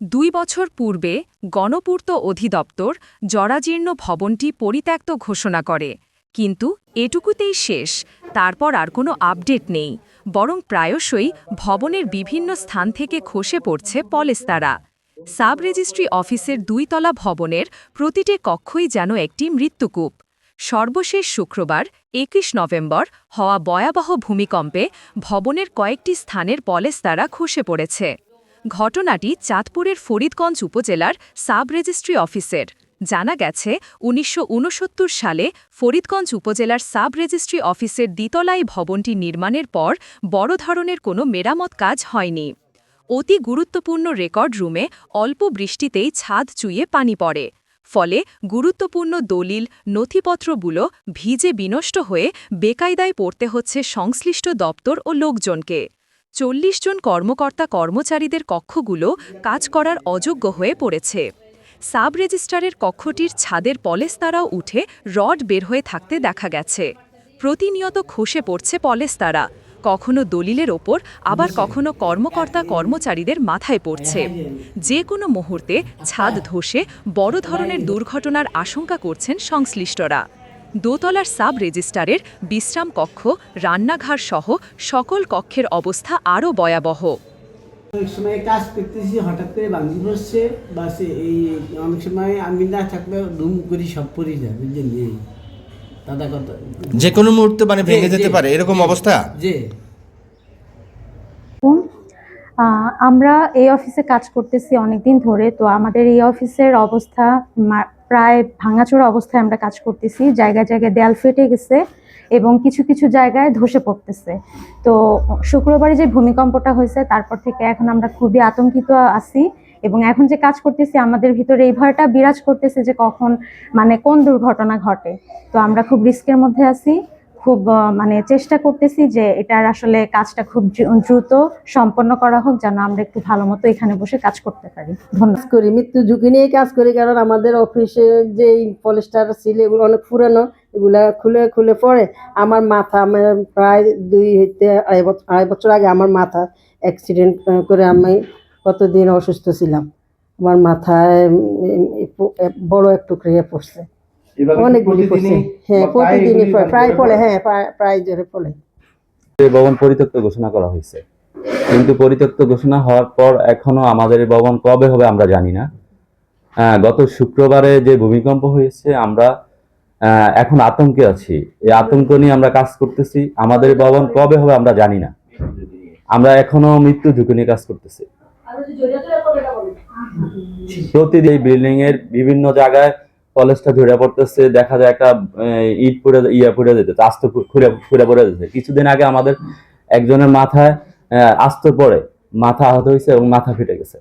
দুই বছর পূর্বে গণপূর্ত অধিদপ্তর জরাজীর্ণ ভবনটি পরিত্যক্ত ঘোষণা করে। কিন্তু এটুকুতেই শেষ, তারপর আর কোনো আপডেট নেই, বরং প্রায়শই ভবনের বিভিন্ন স্থান থেকে খসে পড়ছে পলেস্তারা। সাব রেজিস্ট্রি অফিসের দুইতলা ভবনের প্রতিটি কক্ষই যেন একটি মৃত্যুকূপ। সর্বশেষ শুক্রবার, একুশ নভেম্বর, হওয়া ভয়াবহ ভূমিকম্পে ভবনের কয়েকটি স্থানের পলেস্তারা খসে পড়েছে। ঘটনাটি চাঁদপুরের ফরিদগঞ্জ উপজেলার সাব রেজিস্ট্রি অফিসের। জানা গেছে, উনিশশো উনসত্তর সালে ফরিদগঞ্জ উপজেলার সাব রেজিস্ট্রি অফিসের দ্বিতলাই ভবনটি নির্মাণের পর বড় ধরনের কোনো মেরামত কাজ হয়নি। অতি গুরুত্বপূর্ণ রেকর্ড রুমে অল্প বৃষ্টিতেই ছাদ চুইয়ে পানি পড়ে। ফলে গুরুত্বপূর্ণ দলিল, নথিপত্রগুলো ভিজে বিনষ্ট হয়ে বেকায়দায় পড়তে হচ্ছে সংশ্লিষ্ট দপ্তর ও লোকজনকে। চল্লিশ জন কর্মকর্তা কর্মচারীদের কক্ষগুলো কাজ করার অযোগ্য হয়ে পড়েছে। সাব রেজিস্ট্রারের কক্ষটির ছাদের পলেস্তারাও উঠে রড বের হয়ে থাকতে দেখা গেছে। প্রতিনিয়ত খসে পড়ছে পলেস্তারা। কখনো দলিলের ওপর, আবার কখনো কর্মকর্তা কর্মচারীদের মাথায় পড়ছে। যে কোনো মুহূর্তে ছাদ ধসে বড় ধরনের দুর্ঘটনার আশঙ্কা করছেন সংশ্লিষ্টরা। দোতলার সাব রেজিস্ট্রারের বিশ্রাম কক্ষ রান্নাঘর সহ সকল কক্ষের অবস্থা আরও ভয়াবহ। অনেক সময় কাজ করতেছি হঠাৎ করে ভাঙি পড়ছে বা সে এই অনেক সময় আমি না থাকলে ধুম করি সব পড়ে যায় বুঝলেন দাদা কথা যে কোনো মুহূর্তে মানে ভেঙে যেতে পারে এরকম অবস্থা? জি। আহ, আমরা এই অফিসে কাজ করতেছি অনেকদিন ধরে তো আমাদের এই অফিসের অবস্থা প্রায় ভাঙাচোরা অবস্থায় আমরা কাজ করতেছি। জায়গায় জায়গায় দেয়াল ফেটে গেছে এবং কিছু কিছু জায়গায় ধসে পড়তেছে। তো শুক্রবারে যে ভূমিকম্পটা হয়েছে, তারপর থেকে এখন আমরা খুবই আতঙ্কিত আছি এবং এখন যে কাজ করতেছি, আমাদের ভিতরে এই ভয়টা বিরাজ করতেছে যে কখন মানে কোন দুর্ঘটনা ঘটে। তো আমরা খুব রিস্কের মধ্যে আছি। খুব মানে চেষ্টা করতেছি যে এটার আসলে কাজটা খুব দ্রুত সম্পন্ন করা হোক, যেন আমরা একটু ভালো মতো এখানে বসে কাজ করতে পারি। ধন্যবাদ। করি, মৃত্যু ঝুঁকি নিয়ে কাজ করি, কারণ আমাদের অফিসে যে পলিস্টার ছিল এগুলো অনেক পুরানো, এগুলা খুলে খুলে পড়ে। আমার মাথা, আমার প্রায় দুই হইতে আড়াই বছর আড়াই বছর আগে আমার মাথা অ্যাক্সিডেন্ট করে আমি কতদিন অসুস্থ ছিলাম। আমার মাথায় বড় একটু ক্রিয়া পড়ছে। অনেকগুলি পড়ছে। হ্যাঁ প্রতিদিনই প্রায় পড়ে হ্যাঁ প্রায়- জোরে পড়ে। ভবন পরিত্যক্ত ঘোষণা করা হয়েছে। কিন্তু পরিত্যক্ত ঘোষণা হওয়ার পর এখনও আমাদের ভবন কবে হবে আমরা জানি না। আহ, গত শুক্রবারে যে ভূমিকম্প হয়েছে আমরা এখন আতঙ্কে আছি। এই আতঙ্ক নিয়ে আমরা কাজ করতেছি। আমাদের ভবন কবে হবে আমরা জানি না। আমরা এখনও মৃত্যু ঝুঁকি নিয়ে কাজ করতেছি। প্রতিদিন বিল্ডিং এর বিভিন্ন জায়গায় কলেজটা ঝরে পড়তেছে, দেখা যায় একটা ইট পড়ে ইয়া পড়ে যেতেছে আস্ত খুঁড়ে খুঁড়ে পড়ে যেতেছে কিছুদিন আগে আমাদের একজনের মাথায় আস্ত পড়ে, মাথা আহত হয়েছে এবং মাথা ফেটে গেছে।